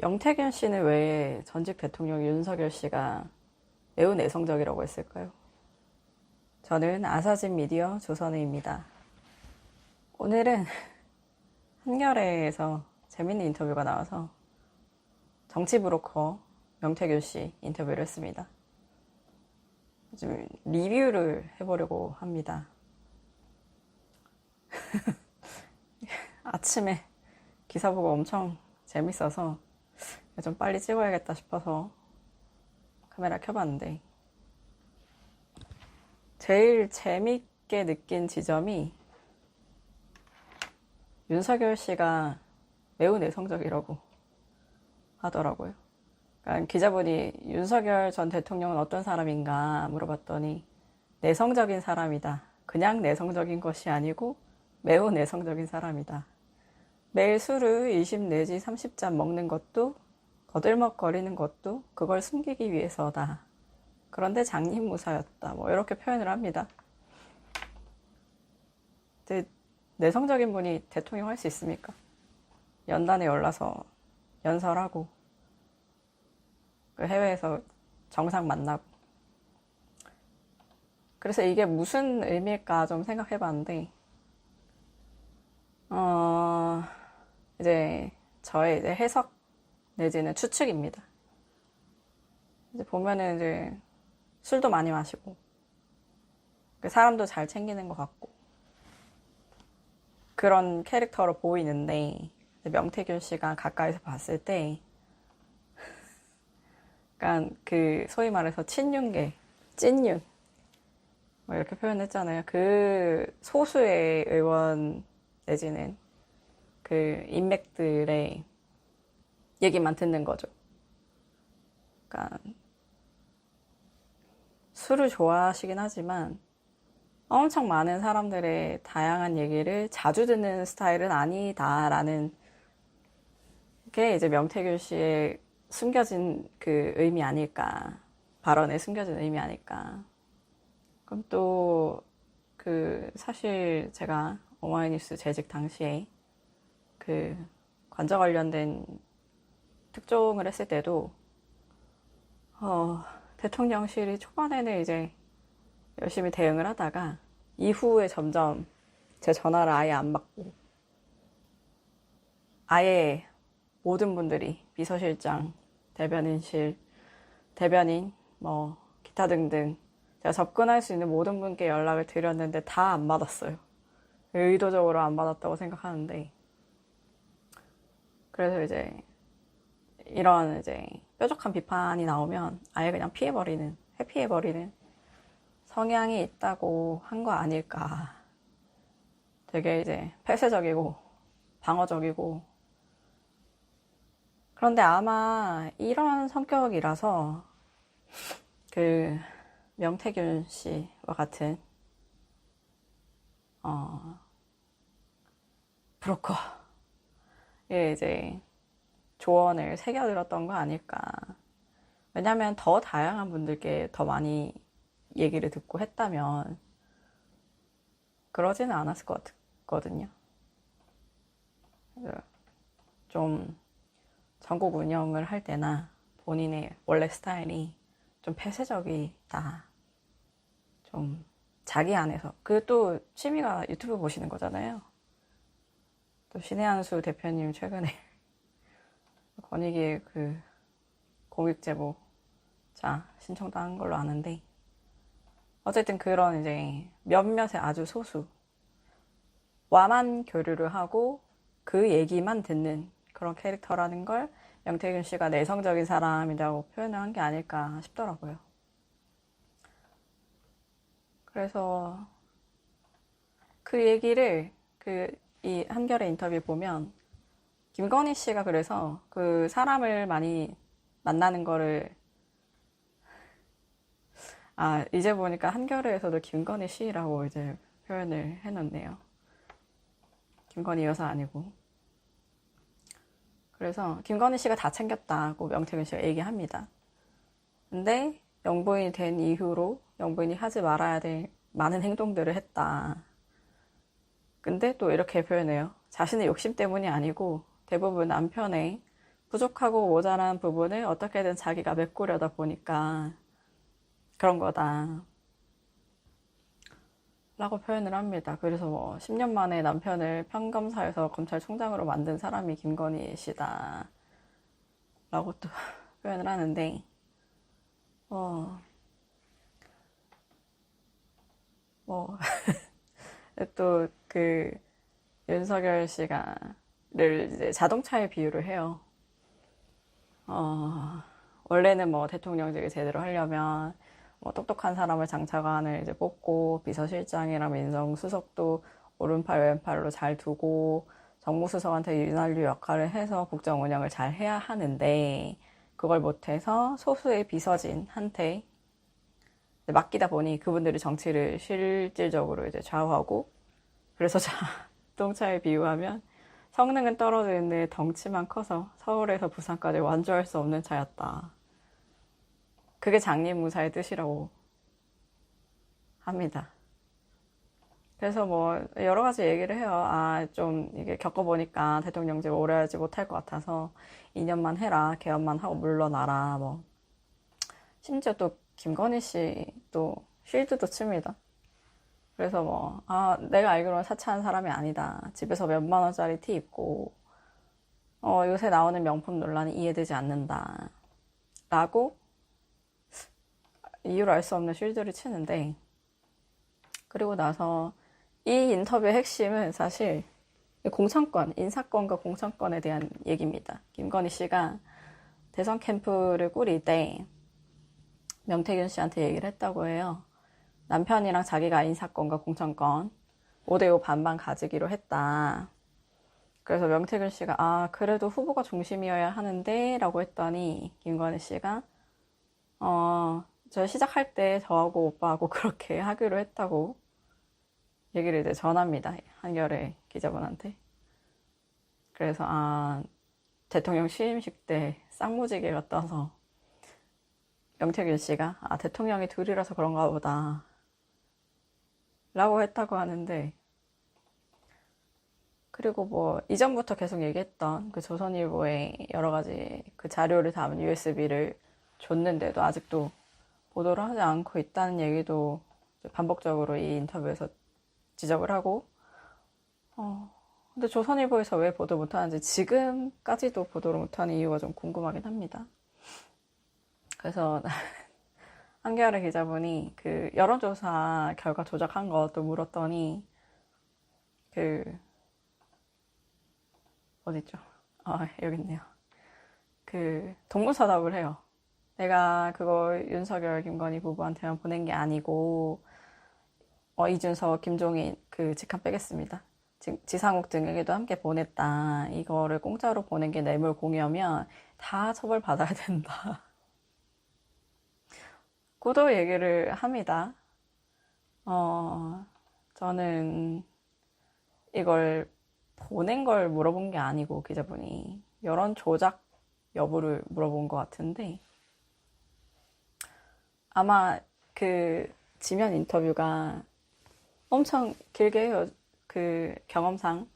영태균 씨는 왜 전직 대통령 윤석열 씨가 매우 내성적이라고 했을까요? 저는 아사진 미디어 조선우입니다. 오늘은 한겨레에서 재밌는 인터뷰가 나와서 정치 브로커 명태균 씨 인터뷰를 했습니다. 좀 리뷰를 해보려고 합니다. 아침에 기사 보고 엄청 재밌어서 좀 빨리 찍어야겠다 싶어서 카메라 켜봤는데 제일 재밌게 느낀 지점이 윤석열 씨가 매우 내성적이라고 하더라고요. 그러니까 기자분이 윤석열 전 대통령은 어떤 사람인가 물어봤더니 내성적인 사람이다. 그냥 내성적인 것이 아니고 매우 내성적인 사람이다. 매일 술을 20 내지 30잔 먹는 것도 거들먹거리는 것도 그걸 숨기기 위해서다. 그런데 장님무사였다. 뭐 이렇게 표현을 합니다. 내성적인 분이 대통령 할 수 있습니까? 연단에 연라서 연설하고 그 해외에서 정상 만나고 그래서 이게 무슨 의미일까 좀 생각해 봤는데 어 이제 저의 이제 해석 내지는 추측입니다. 이제 보면은 이제 술도 많이 마시고 그 사람도 잘 챙기는 것 같고 그런 캐릭터로 보이는데 명태균 씨가 가까이서 봤을 때 약간 그 소위 말해서 친윤계 찐윤 뭐 이렇게 표현했잖아요. 그 소수의 의원 내지는 그 인맥들의 얘기만 듣는 거죠. 그러니까 술을 좋아하시긴 하지만 엄청 많은 사람들의 다양한 얘기를 자주 듣는 스타일은 아니다라는 게 이제 명태균 씨의 숨겨진 그 의미 아닐까. 발언에 숨겨진 의미 아닐까. 그럼 또 그 사실 제가 오마이뉴스 재직 당시에 그 관저 관련된 특종을 했을 때도 어, 대통령실이 초반에는 이제 열심히 대응을 하다가 이후에 점점 제 전화를 아예 안 받고 아예 모든 분들이 비서실장, 대변인실, 대변인, 뭐 기타 등등 제가 접근할 수 있는 모든 분께 연락을 드렸는데 다 안 받았어요. 의도적으로 안 받았다고 생각하는데 그래서 이제 이런 이제 뾰족한 비판이 나오면 아예 그냥 피해버리는, 회피해버리는 성향이 있다고 한 거 아닐까. 되게 이제 폐쇄적이고 방어적이고 그런데 아마 이런 성격이라서 그 명태균 씨와 같은 어 브로커 예 이제 조언을 새겨들었던 거 아닐까. 왜냐하면 더 다양한 분들께 더 많이 얘기를 듣고 했다면 그러지는 않았을 것 같거든요. 좀 전국 운영을 할 때나 본인의 원래 스타일이 좀 폐쇄적이다. 좀 자기 안에서. 그 또 취미가 유튜브 보시는 거잖아요. 또 신혜한수 대표님 최근에 권익위의 그 공익 제보 자 신청도 한 걸로 아는데 어쨌든 그런 이제 몇몇의 아주 소수 와만 교류를 하고 그 얘기만 듣는 그런 캐릭터라는 걸 영태균 씨가 내성적인 사람이라고 표현을 한 게 아닐까 싶더라고요. 그래서 그 얘기를 그 이 한겨레 인터뷰 보면 김건희 씨가 그래서 그 사람을 많이 만나는 거를 아 이제 보니까 한겨레에서도 김건희 씨라고 이제 표현을 해놓네요. 김건희 여사 아니고 그래서 김건희 씨가 다 챙겼다고 명태균 씨가 얘기합니다. 근데 영부인이 된 이후로 영부인이 하지 말아야 될 많은 행동들을 했다. 근데 또 이렇게 표현해요. 자신의 욕심 때문이 아니고 대부분 남편의 부족하고 모자란 부분을 어떻게든 자기가 메꾸려다 보니까 그런 거다. 라고 표현을 합니다. 그래서 뭐 10년 만에 남편을 평검사에서 검찰총장으로 만든 사람이 김건희 씨다. 라고 또 표현을 하는데, 어, 뭐, 또 그 윤석열 씨가 를 이제 자동차에 비유를 해요. 어, 원래는 뭐 대통령직을 제대로 하려면 뭐 똑똑한 사람을 장차관을 이제 뽑고 비서실장이랑 민정수석도 오른팔 왼팔로 잘 두고 정무수석한테 윤활유 역할을 해서 국정 운영을 잘 해야 하는데 그걸 못해서 소수의 비서진한테 맡기다 보니 그분들이 정치를 실질적으로 이제 좌우하고 그래서 자동차에 비유하면 성능은 떨어지는데 덩치만 커서 서울에서 부산까지 완주할 수 없는 차였다. 그게 장리무사의 뜻이라고 합니다. 그래서 뭐 여러 가지 얘기를 해요. 아, 좀 이게 겪어보니까 대통령직 오래 하지 못할 것 같아서 2년만 해라. 개헌만 하고 물러나라. 뭐. 심지어 또 김건희 씨또 쉴드도 칩니다. 그래서 뭐, 아, 내가 알기로는 사차한 사람이 아니다. 집에서 몇만 원짜리 티 입고, 어, 요새 나오는 명품 논란이 이해되지 않는다. 라고 이유를 알 수 없는 쉴드를 치는데, 그리고 나서 이 인터뷰의 핵심은 사실 공천권, 인사권과 공천권에 대한 얘기입니다. 김건희 씨가 대선 캠프를 꾸릴 때 명태균 씨한테 얘기를 했다고 해요. 남편이랑 자기가 인사권과 공천권 5대5 반반 가지기로 했다. 그래서 명태균 씨가 아 그래도 후보가 중심이어야 하는데 라고 했더니 김건희 씨가 어저 시작할 때 저하고 오빠하고 그렇게 하기로 했다고 얘기를 이제 전합니다. 한겨레 기자분한테. 그래서 아 대통령 취임식 때 쌍무지개가 떠서 명태균 씨가 아 대통령이 둘이라서 그런가 보다 라고 했다고 하는데 그리고 뭐 이전부터 계속 얘기했던 그 조선일보의 여러 가지 그 자료를 담은 USB를 줬는데도 아직도 보도를 하지 않고 있다는 얘기도 반복적으로 이 인터뷰에서 지적을 하고 어 근데 조선일보에서 왜 보도 못하는지 지금까지도 보도를 못하는 이유가 좀 궁금하긴 합니다. 그래서 한겨레 기자분이 그 여론조사 결과 조작한 것도 물었더니 그 어딨죠? 아 여기 있네요. 그 동문서답을 해요. 내가 그거 윤석열 김건희 부부한테만 보낸 게 아니고 어, 이준석 김종인 그 직함 빼겠습니다. 지, 지상욱 등에게도 함께 보냈다. 이거를 공짜로 보낸 게 뇌물 공여면 다 처벌 받아야 된다. 구도 얘기를 합니다. 어, 저는 이걸 보낸 걸 물어본 게 아니고 기자분이 여론 조작 여부를 물어본 것 같은데 아마 그 지면 인터뷰가 엄청 길게 해요. 그 경험상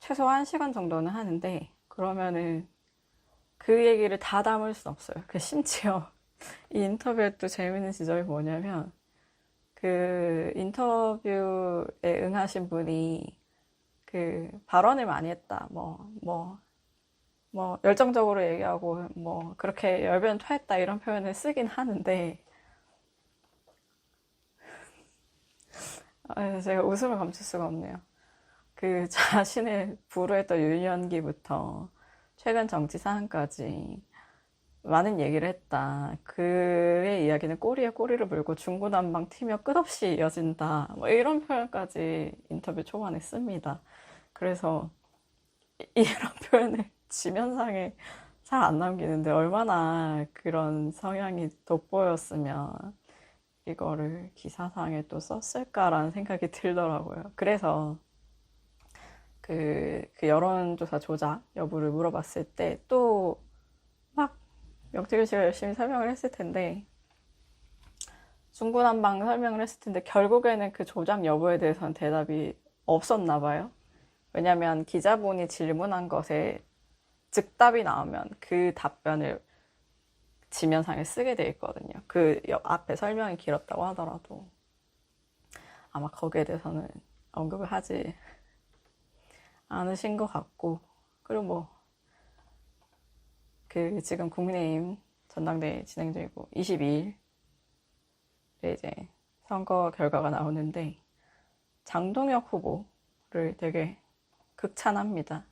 최소 1시간 정도는 하는데 그러면은 그 얘기를 다 담을 수 없어요. 그 심지어 이 인터뷰에 또 재밌는 지점이 뭐냐면 그 인터뷰에 응하신 분이 그 발언을 많이 했다. 뭐, 뭐, 뭐, 열정적으로 얘기하고, 뭐, 그렇게 열변 토했다. 이런 표현을 쓰긴 하는데, 아, 제가 웃음을 감출 수가 없네요. 그 자신의 불우했던 유년기부터 최근 정치 상황까지 많은 얘기를 했다. 그의 이야기는 꼬리에 꼬리를 물고 중구난방 튀며 끝없이 이어진다. 뭐 이런 표현까지 인터뷰 초반에 씁니다. 그래서 이런 표현을 지면상에 잘 안 남기는데 얼마나 그런 성향이 돋보였으면 이거를 기사상에 또 썼을까라는 생각이 들더라고요. 그래서 그, 그 여론조사 조작 여부를 물어봤을 때또막 명태균 씨가 열심히 설명을 했을 텐데 중구난방 설명을 했을 텐데 결국에는 그 조작 여부에 대해서는 대답이 없었나 봐요. 왜냐면 기자분이 질문한 것에 즉답이 나오면 그 답변을 지면상에 쓰게 돼 있거든요. 그 옆- 앞에 설명이 길었다고 하더라도 아마 거기에 대해서는 언급을 하지 않으신 것 같고 그리고 뭐 그 지금 국민의힘 전당대회 진행 중이고 22일에 이제 선거 결과가 나오는데 장동혁 후보를 되게 극찬합니다.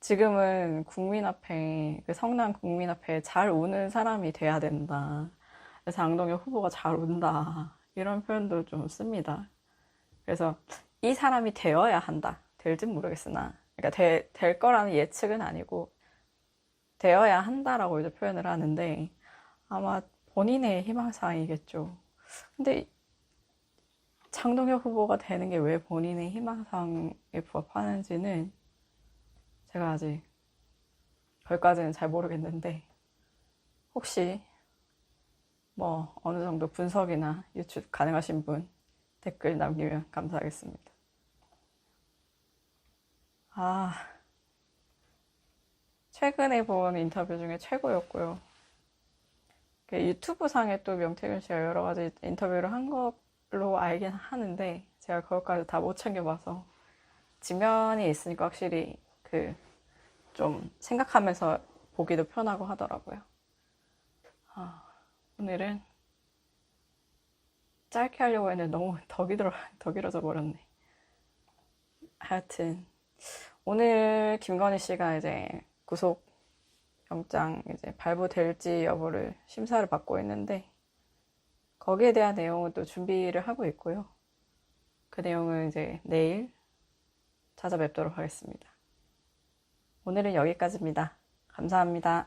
지금은 국민 앞에 그 성남 국민 앞에 잘 우는 사람이 돼야 된다. 장동혁 후보가 잘 운다. 이런 표현도 좀 씁니다. 그래서 이 사람이 되어야 한다. 될진 모르겠으나 그러니까 되, 될 거라는 예측은 아니고 되어야 한다라고 이제 표현을 하는데 아마 본인의 희망사항이겠죠. 근데 장동혁 후보가 되는 게 왜 본인의 희망사항에 부합하는지는 제가 아직 거기까지는 잘 모르겠는데 혹시 뭐 어느 정도 분석이나 유추 가능하신 분 댓글 남기면 감사하겠습니다. 아, 최근에 본 인터뷰 중에 최고였고요. 그 유튜브 상에 또 명태균 씨가 여러 가지 인터뷰를 한 걸로 알긴 하는데 제가 그것까지 다 못 챙겨봐서 지면이 있으니까 확실히 그 좀 생각하면서 보기도 편하고 하더라고요. 아, 오늘은 짧게 하려고 했는데 너무 더 길어, 더 길어져 버렸네. 하여튼 오늘 김건희 씨가 이제 구속 영장 이제 발부될지 여부를 심사를 받고 있는데 거기에 대한 내용은 또 준비를 하고 있고요. 그 내용은 이제 내일 찾아뵙도록 하겠습니다. 오늘은 여기까지입니다. 감사합니다.